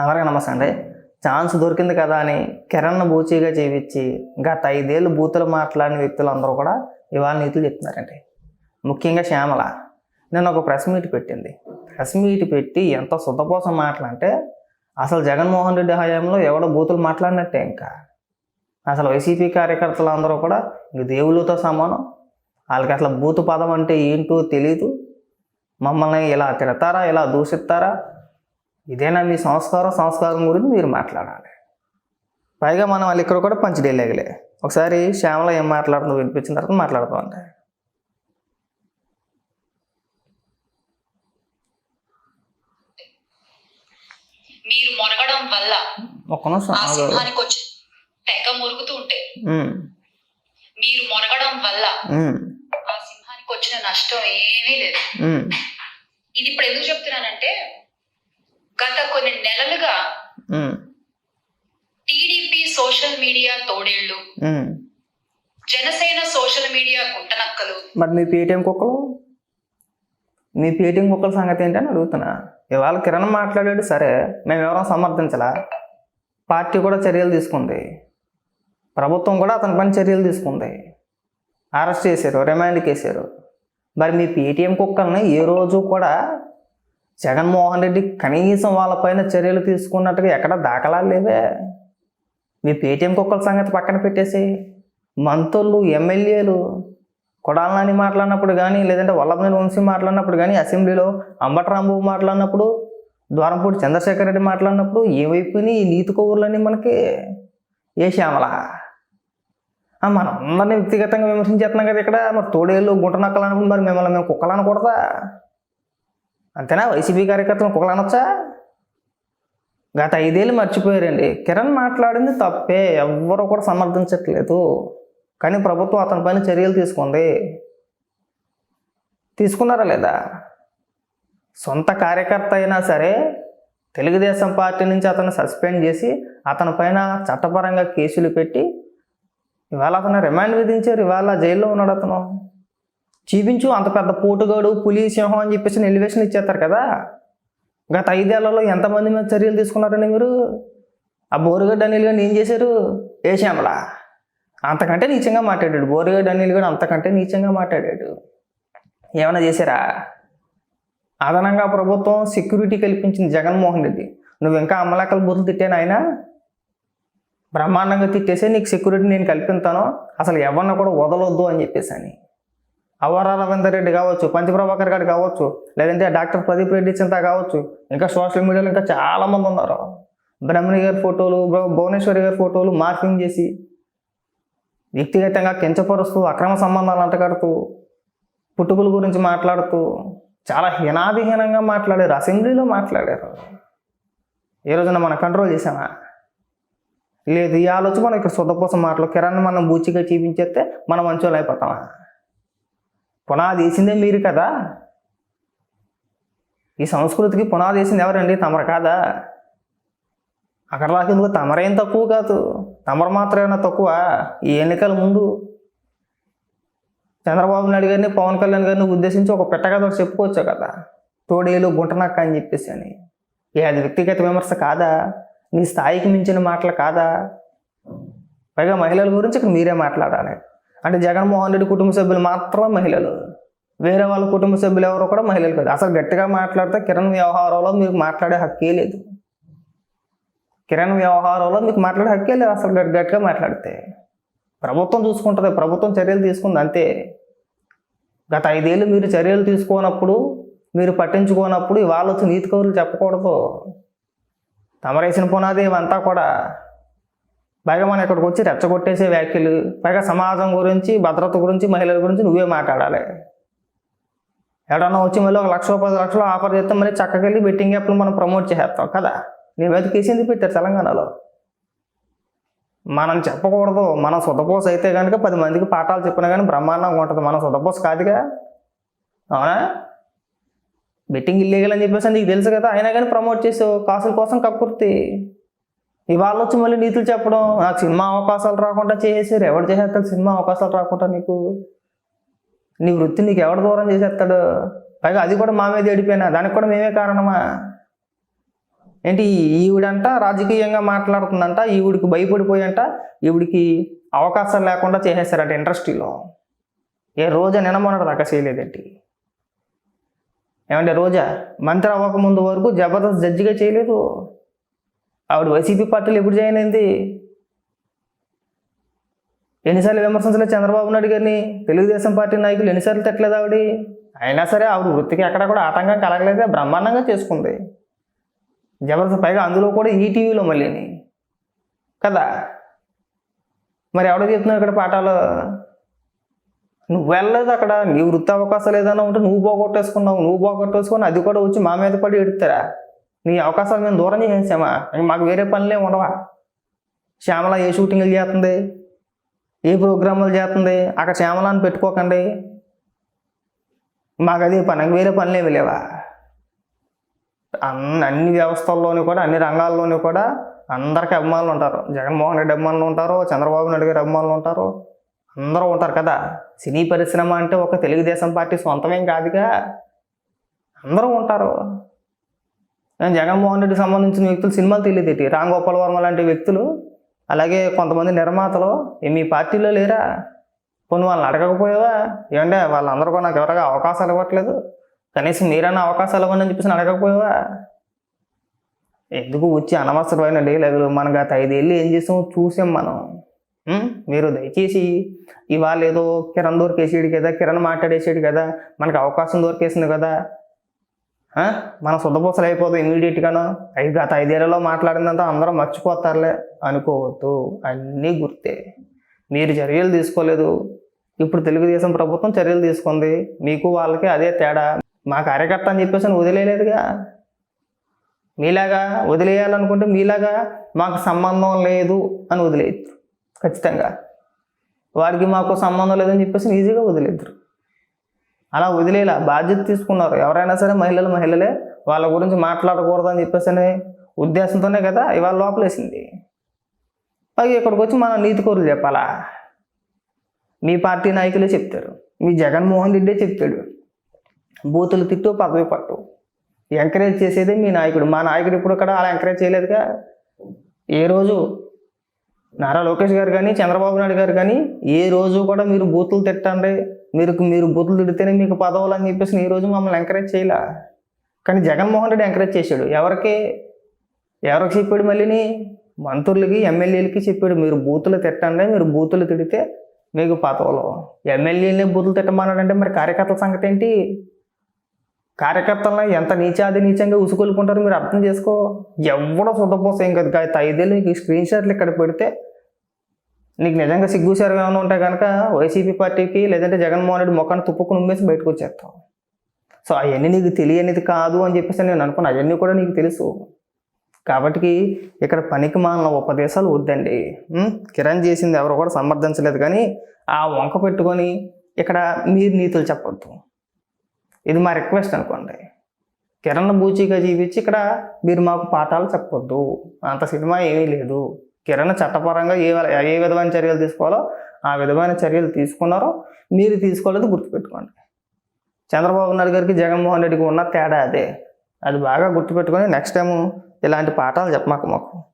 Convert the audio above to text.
అందరికీ నమస్తే అండి. ఛాన్స్ దొరికింది కదా అని కిరణ్ బూచీగా చేయించి గత ఐదేళ్ళు బూతులు మాట్లాడిన వ్యక్తులు అందరూ కూడా ఇవాళ నీతులు చెప్తున్నారండి. ముఖ్యంగా శ్యామల నేను ఒక ప్రెస్ మీట్ పెట్టింది. ప్రెస్ మీట్ పెట్టి ఎంత సుతపోసం మాటలంటే అసలు జగన్మోహన్ రెడ్డి హయాంలో ఎవడో బూతులు మాట్లాడినట్టే ఇంకా. అసలు వైసీపీ కార్యకర్తలు అందరూ కూడా ఇంక దేవుళ్ళతో సమానం. వాళ్ళకి అసలు బూతు పదం అంటే ఏంటో తెలీదు. మమ్మల్ని ఇలా తిడతారా ఇలా దూషిస్తారా ఇదేనా మీ సంస్కారం? సంస్కారం గురించి మీరు మాట్లాడాలి. పైగా మనం వాళ్ళు ఇక్కడ కూడా పంచడేలేగలే ఒకసారి శ్యామల ఏం మాట్లాడుతుందో వినిపించిన తర్వాత మాట్లాడుతూ ఉంటాయి మీరు మొరగడం వల్ల ఒక్క నిమిషం ఆ ఆగు. సింహానికి వచ్చి తెగ మురుగుతూ ఉంటే మీరు మొరగడం వల్ల ఆ సింహానికి వచ్చిన నష్టం ఏమీ లేదు. ఇది ఇప్పుడు ఎందుకు చెప్తున్నానంటే గత కొన్ని నెలలుగా టీడీపీ సోషల్ మీడియా తోడేళ్ళు. జనసేన సోషల్ మీడియా గుంటనక్కలు మరి మీ పేటీఎం కుక్కలు? మీ పేటీఎం కుక్కల సంగతి ఏంటని అడుగుతున్నా. ఇవాళ కిరణ్ మాట్లాడాడు సరే మేము ఎవరైనా సమర్థించలా? పార్టీ కూడా చర్యలు తీసుకుంది. ప్రభుత్వం కూడా అతని పని చర్యలు తీసుకుంది. అరెస్ట్ చేశారు రిమాండ్కి వేశారు మరి మీ పేటీఎం కుక్కల్ని ఏ రోజు కూడా జగన్మోహన్ రెడ్డి కనీసం వాళ్ళపైన చర్యలు తీసుకున్నట్టుగా ఎక్కడ దాఖలాలు లేవే. మీ పేటీఎం కుక్కల సంగతి పక్కన పెట్టేసి మంత్రులు ఎమ్మెల్యేలు కొడాలని మాట్లాడినప్పుడు కానీ లేదంటే వల్లభనేని వంశీ మాట్లాడినప్పుడు కానీ అసెంబ్లీలో అంబటరాంబాబు మాట్లాడినప్పుడు ద్వారంపూడి చంద్రశేఖర్ రెడ్డి మాట్లాడినప్పుడు ఏమైపోయినాయి ఈ నీతి కౌరులన్నీ మనకి ఏ శ్యామల? మనం అందరినీ వ్యక్తిగతంగా విమర్శించేస్తున్నాం కదా ఇక్కడ. మరి తోడేళ్ళు గుంట నక్కలు అన్నప్పుడు మరి మిమ్మల్ని మేము కుక్కలు అనకూడదా? అంతేనా? వైసీపీ కార్యకర్తలు కుక్కలు అనొచ్చా? గత ఐదేళ్ళు మర్చిపోయారండి. కిరణ్ మాట్లాడింది తప్పే. ఎవ్వరూ కూడా సమర్థించట్లేదు. కానీ ప్రభుత్వం అతని పైన చర్యలు తీసుకుంది. తీసుకున్నారా లేదా? సొంత కార్యకర్త అయినా సరే తెలుగుదేశం పార్టీ నుంచి అతను సస్పెండ్ చేసి అతని పైన చట్టపరంగా కేసులు పెట్టి ఇవాళ అతను రిమాండ్ విధించారు. ఇవాళ జైల్లో ఉన్నాడు అతను. చూపించు అంత పెద్ద పోటుగాడు పులి సింహం అని చెప్పేసి ఎలివేషన్ ఇచ్చేస్తారు కదా. గత ఐదేళ్ళలో ఎంతమంది మీద చర్యలు తీసుకున్నారండి మీరు? ఆ బోరుగడ్డ అనిల్ గారిని ఏం చేశారు? ఏ అంతకంటే నీచంగా మాట్లాడాడు. బోరుగడ్డ అనిల్ గారు అంతకంటే నీచంగా మాట్లాడాడు. ఏమైనా చేశారా? అదనంగా ప్రభుత్వం సెక్యూరిటీ కల్పించింది జగన్మోహన్ రెడ్డి. నువ్వు ఇంకా అమ్మలక్కల బూతులు తిట్టాను ఆయన బ్రహ్మాండంగా తిట్టేసే నీకు సెక్యూరిటీ నేను కల్పిస్తాను. అసలు ఎవరిని కూడా వదలొద్దు అని చెప్పేసి అని అవరా రవీందర్ రెడ్డి కావచ్చు పంచప్రభాకర్ గారు కావచ్చు లేదంటే డాక్టర్ ప్రదీప్ రెడ్డి చింత కావచ్చు ఇంకా సోషల్ మీడియాలో ఇంకా చాలామంది ఉన్నారు. బ్రహ్మణి గారి ఫోటోలు భువనేశ్వరి గారి ఫోటోలు మార్కింగ్ చేసి వ్యక్తిగతంగా కించపరుస్తూ అక్రమ సంబంధాలు అంటగడుతూ పుట్టుకుల గురించి మాట్లాడుతూ చాలా హీనాదిహీనంగా మాట్లాడారు అసెంబ్లీలో మాట్లాడారు. ఏ రోజున మనం కంట్రోల్ చేసామా లేదు ఈ ఆలోచన మనం ఇక్కడ శుద్ధపోసం మాటలు కిరణ్ మనం బూచిగా చూపించేస్తే మనం మంచోళ్ళు అయిపోతామా? పునాది వేసిందే మీరు కదా? ఈ సంస్కృతికి పునాది వేసింది ఎవరండి? తమరు కాదా? అక్కడ రాకేందుకు తమరేం తక్కువ కాదు. తమరు మాత్రం తక్కువ? ఈ ఎన్నికల ముందు చంద్రబాబు నాయుడు గారిని పవన్ కళ్యాణ్ గారిని ఉద్దేశించి ఒక పెట్టగా చెప్పుకోవచ్చు కదా. తోడేలు గుంటనక్క అని చెప్పేసి అని. ఏ అది వ్యక్తిగత విమర్శ కాదా? నీ స్థాయికి మించిన మాటలు కాదా? పైగా మహిళల గురించి ఇక్కడ మీరే మాట్లాడాలి. అంటే జగన్మోహన్ రెడ్డి కుటుంబ సభ్యులు మాత్రమే మహిళలు. వేరే వాళ్ళ కుటుంబ సభ్యులు ఎవరు కూడా మహిళలు కాదు. అసలు గట్టిగా మాట్లాడితే కిరణ్ వ్యవహారంలో మీకు మాట్లాడే హక్కే లేదు. కిరణ్ వ్యవహారంలో మీకు మాట్లాడే హక్కే లేదు అసలు గట్టి గట్టిగా మాట్లాడితే. ప్రభుత్వం చూసుకుంటుంది. ప్రభుత్వం చర్యలు తీసుకుంది అంతే. గత ఐదేళ్ళు మీరు చర్యలు తీసుకోనప్పుడు మీరు పట్టించుకోనప్పుడు ఇవాళ వచ్చి నీతి కౌరులు చెప్పకూడదు. తమరేసిన పునాది ఇవంతా కూడా. పైగా మనం ఇక్కడికి వచ్చి రెచ్చగొట్టేసే వ్యాఖ్యలు పైగా సమాజం గురించి భద్రత గురించి మహిళల గురించి నువ్వే మాట్లాడాలి. ఎవడన్నా వచ్చి మళ్ళీ ఒక లక్ష పది లక్షలు ఆఫర్ చేస్తే మళ్ళీ చక్కగా వెళ్ళి బెట్టింగ్ యాప్లు మనం ప్రమోట్ చేసేస్తాం కదా? నీ మీద కేసింది పెట్టారు తెలంగాణలో? మనం చెప్పకూడదు. మనం సుధపోస అయితే కనుక పది మందికి పాఠాలు చెప్పినా కానీ బ్రహ్మాండంగా ఉంటుంది. మనం సుధపోస కాదుగా? అవునా? బెట్టింగ్ ఇల్లీగల్ అని చెప్పేసి నీకు తెలుసు కదా. అయినా కానీ ప్రమోట్ చేసావు. కాసుల కోసం కక్కుర్తి ఇవాళ వచ్చి మళ్ళీ నీతులు చెప్పడం నాకు సినిమా అవకాశాలు రాకుండా చేసేసారు ఎవడు చేసేస్తాడు సినిమా అవకాశాలు రాకుండా నీకు? నీ వృత్తి నీకు ఎవడు దూరం చేసేస్తాడు? పైగా అది కూడా మా మీద ఏడిపోయినా దానికి కూడా మేమే కారణమా? ఏంటి ఈవిడంట రాజకీయంగా మాట్లాడుతుందంట ఈవిడికి భయపడిపోయంట ఈవిడికి అవకాశాలు లేకుండా చేసేస్తారట ఇండస్ట్రీలో. ఏ రోజా నినమనడు దాకా చేయలేదేంటి? ఏమంటే రోజా మంత్రి అవ్వకముందు వరకు జబర్దస్త్ జడ్జిగా చేయలేదు? ఆవిడ వైసీపీ పార్టీలో ఎప్పుడు జాయిన్ అయింది? ఎన్నిసార్లు విమర్శించలేదు చంద్రబాబు నాయుడు గారిని? తెలుగుదేశం పార్టీ నాయకులు ఎన్నిసార్లు తిట్టలేదు ఆవిడ? అయినా సరే ఆవిడ వృత్తికి ఎక్కడ కూడా ఆటంకం కలగలేదే బ్రహ్మాండంగా చేసుకుంది. జబర్దస్త్ పైగా అందులో కూడా ఈటీవీలో మళ్ళీని కదా? మరి ఎవడో చెప్తున్నావు ఇక్కడ పాఠాలు? నువ్వు వెళ్ళలేదు అక్కడ నీ వృత్తి అవకాశాలు ఏదైనా ఉంటే నువ్వు పోగొట్టేసుకున్నావు నువ్వు పోగొట్టేసుకొని అది కూడా వచ్చి మా మీద పడి ఎడుతారా నీ అవకాశాలు మేము దూరం చేసేసామా మాకు వేరే పనులే ఉండవా? శ్యామల ఏ షూటింగ్లు చేస్తుంది? ఏ ప్రోగ్రాములు చేస్తుంది? అక్కడ శ్యామలాన్ని పెట్టుకోకండి. మాకు అదే పని వేరే పనులేమి లేవా? అన్ని అన్ని వ్యవస్థల్లోనూ కూడా అన్ని రంగాల్లోనూ కూడా అందరికీ అభిమానులు ఉంటారు. జగన్మోహన్ రెడ్డి అభిమానులు ఉంటారు చంద్రబాబు నాయుడు గారి అభిమానులు ఉంటారు. అందరూ ఉంటారు కదా? సినీ పరిశ్రమ అంటే ఒక తెలుగుదేశం పార్టీ సొంతమేం కాదుగా? అందరూ ఉంటారు. జగన్మోహన్ రెడ్డికి సంబంధించిన వ్యక్తులు సినిమాలు తెలియదేటి రామ్ గోపాల్ వర్మ లాంటి వ్యక్తులు అలాగే కొంతమంది నిర్మాతలు మీ పార్టీలో లేరా? కొన్ని వాళ్ళని అడగకపోయావా? ఏమంటే వాళ్ళందరూ కూడా నాకు ఎవరిగా అవకాశాలు ఇవ్వట్లేదు. కనీసం మీరైనా అవకాశాలు ఇవ్వండి అని చెప్పేసి అడగకపోయావా? ఎందుకు వచ్చి అనవసరమైన డీలగులు? మన గత ఐదేళ్ళు ఏం చేసాం చూసాం మనం. మీరు దయచేసి ఇవాళ ఏదో కిరణ్ దొరికేసాడు కదా కిరణ్ మాట్లాడేసాడు కదా మనకు అవకాశం దొరికేసింది కదా మన సుధపూసలు అయిపోతుంది ఇమీడియట్గాను ఐదు గత ఐదేళ్ళలో మాట్లాడినంత అందరూ మర్చిపోతారులే అనుకోవద్దు. అన్నీ గుర్తే. మీరు చర్యలు తీసుకోలేదు. ఇప్పుడు తెలుగుదేశం ప్రభుత్వం చర్యలు తీసుకుంది. మీకు వాళ్ళకి అదే తేడా. మా కార్యకర్త అని చెప్పేసి అని వదిలేయలేదుగా. మీలాగా వదిలేయాలనుకుంటే మీలాగా మాకు సంబంధం లేదు అని వదిలేయద్దు. ఖచ్చితంగా. వారికి మాకు సంబంధం లేదని చెప్పేసి ఈజీగా వదిలేద్దరు అలా వదిలేలా బాధ్యత తీసుకున్నారు. ఎవరైనా సరే మహిళలు మహిళలే వాళ్ళ గురించి మాట్లాడకూడదు అని చెప్పేసి అనే ఉద్దేశంతోనే కదా ఇవాళ లోపలేసింది. పైగా ఇక్కడికి వచ్చి మనం నీతి కోరులు చెప్పాలా? మీ పార్టీ నాయకులే చెప్తారు. మీ జగన్మోహన్ రెడ్డే చెప్తాడు బూతులు తిట్టు పదవి పట్టు. ఎంకరేజ్ చేసేదే మీ నాయకుడు. మా నాయకుడు ఇప్పుడు కూడా అలా ఎంకరేజ్ చేయలేదుగా. ఏ రోజు నారా లోకేష్ గారు కానీ చంద్రబాబు నాయుడు గారు కానీ ఏ రోజు కూడా మీరు బూతులు తిట్టండి. మీరు మీరు బూతులు తిడితేనే మీకు పదవులు అని చెప్పేసి ఈ రోజు మమ్మల్ని ఎంకరేజ్ చేయలే. కానీ జగన్మోహన్ రెడ్డి ఎంకరేజ్ చేశాడు. ఎవరికి? ఎవరికి చెప్పాడు మళ్ళీని? మంత్రులకి ఎమ్మెల్యేలకి చెప్పాడు. మీరు బూతులు తిట్టండి మీరు బూతులు తిడితే మీకు పదవులు. ఎమ్మెల్యేలని బూతులు తిట్టమన్నాడంటే మరి కార్యకర్తల సంగతి ఏంటి? కార్యకర్తలను ఎంత నీచాది నీచంగా ఉసుకొలుకుంటారో మీరు అర్థం చేసుకో. ఎవడో శుద్ధపోసం ఏం కాదు. ఐదేళ్ళు స్క్రీన్ షాట్లు ఇక్కడ పెడితే నీకు నిజంగా సిగ్గుసారు ఏమైనా ఉంటే కనుక వైసీపీ పార్టీకి లేదంటే జగన్మోహన్ రెడ్డి మొక్కను తుప్పుకుని ఉమ్మేసి బయటకు వచ్చేస్తావు. సో అవన్నీ నీకు తెలియనిది కాదు అని చెప్పేసి నేను అనుకున్న. అవన్నీ కూడా నీకు తెలుసు. కాబట్టి ఇక్కడ పనికి మాలిన ఉపదేశాలు వద్దండి. కిరణ్ చేసింది ఎవరు కూడా సమర్థించలేదు కానీ ఆ వంక పెట్టుకొని ఇక్కడ మీరు నీతులు చెప్పొద్దు. ఇది మా రిక్వెస్ట్ అనుకోండి. కిరణ్ బూచిగా జీవించి ఇక్కడ మీరు మాకు పాఠాలు చెప్పొద్దు. అంత సినిమా ఏమీ లేదు. కిరణ్ చట్టపరంగా ఏ ఏ విధమైన చర్యలు తీసుకోవాలో ఆ విధమైన చర్యలు తీసుకున్నారో మీరు తీసుకోలేదు గుర్తుపెట్టుకోండి. చంద్రబాబు నాయుడు గారికి జగన్మోహన్ రెడ్డికి ఉన్న తేడా అదే. అది బాగా గుర్తుపెట్టుకొని నెక్స్ట్ టైం ఇలాంటి పాఠాలు చెప్పమాక మాకు.